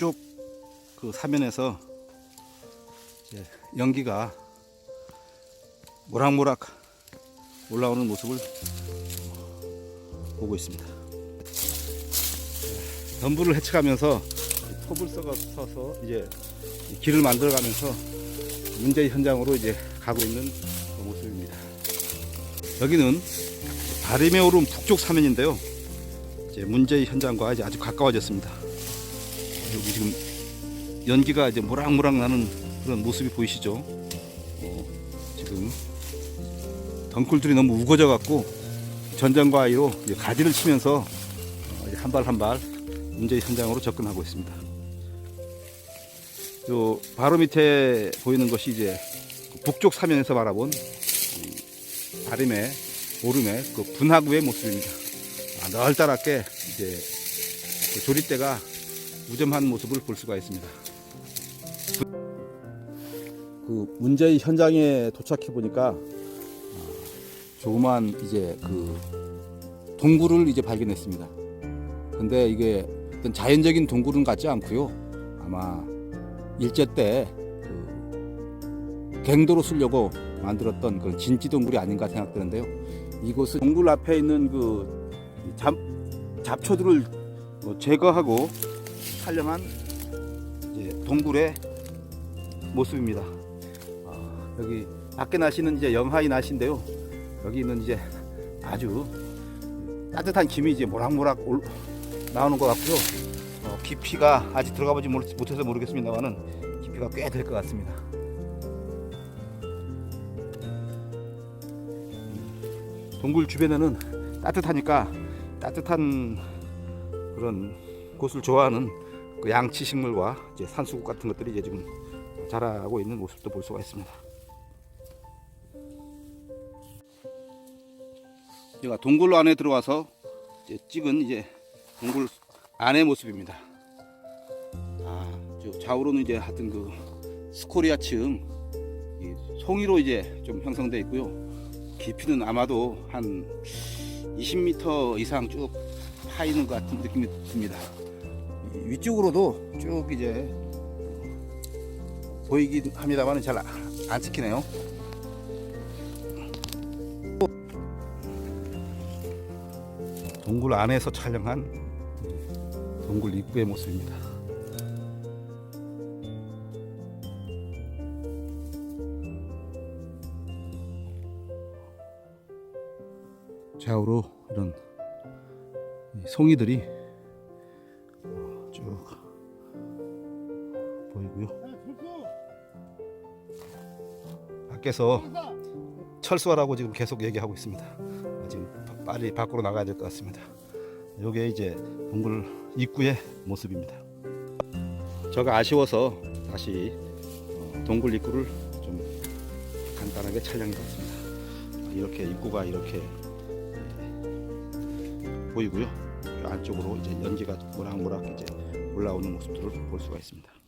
북쪽 그 사면에서 연기가 모락모락 올라오는 모습을 보고 있습니다. 덤불을 헤쳐가면서 톱을 써가- 써서 이제 길을 만들어가면서 문제 현장으로 이제 가고 있는 그 모습입니다. 여기는 바람에 오른 북쪽 사면인데요. 이제 문제 현장과 이제 아주 가까워졌습니다. 여기 지금 연기가 이제 모락모락 나는 그런 모습이 보이시죠? 어, 지금 덩굴들이 너무 우거져 갖고 전장과 아이로 이제 가지를 치면서 한 발 한 발 문제 현장으로 접근하고 있습니다. 요 바로 밑에 보이는 것이 이제 그 북쪽 사면에서 바라본 이 바람의 오름의 그 분화구의 모습입니다. 아, 널따랗게 이제 그 조립대가 우점한 모습을 볼 수가 있습니다. 그 문제의 현장에 도착해 보니까 조그만 이제 그 동굴을 이제 발견했습니다. 근데 이게 어떤 자연적인 동굴은 같지 않고요. 아마 일제 때 그 갱도로 쓰려고 만들었던 그런 진지 동굴이 아닌가 생각되는데요. 이곳은 동굴 앞에 있는 그 잡, 잡초들을 뭐 제거하고 촬영한 동굴의 모습입니다. 아, 여기 밖에 나시는 이제 영하이 나시인데요. 여기는 이제 아주 따뜻한 김이 이제 모락모락 올, 나오는 것 같고요. 어, 깊이가 아직 들어가 보지 못- 못해서 모르겠습니다만은 깊이가 꽤 될 것 같습니다. 동굴 주변에는 따뜻하니까 따뜻한 그런 곳을 좋아하는 그 양치 식물과 이제 산수국 같은 것들이 이제 지금 자라고 있는 모습도 볼 수가 있습니다. 제가 동굴 안에 들어와서 이제 찍은 이제 동굴 안의 모습입니다. 아, 저 좌우로는 이제 하여튼 그 스코리아층 이 송이로 이제 좀 형성되어 있고요. 깊이는 아마도 한 20m 이상 쭉 파이는 것 같은 느낌이 듭니다. 이 위쪽으로도 쭉 이제 보이긴 합니다만 잘안 찍히네요. 동굴 안에서 촬영한 동굴 입구의 모습입니다. 좌우로 이런 이 송이들이 쭉 보이고요. 밖에서 철수하라고 지금 계속 얘기하고 있습니다. 지금 빨리 밖으로 나가야 될 것 같습니다. 요게 이제 동굴 입구의 모습입니다. 저가 아쉬워서 다시 어, 동굴 입구를 좀 간단하게 촬영해 봤습니다. 이렇게 입구가 이렇게 보이고요. 이 안쪽으로 이제 연기가 모락모락 이제 올라오는 모습들을 볼 수가 있습니다.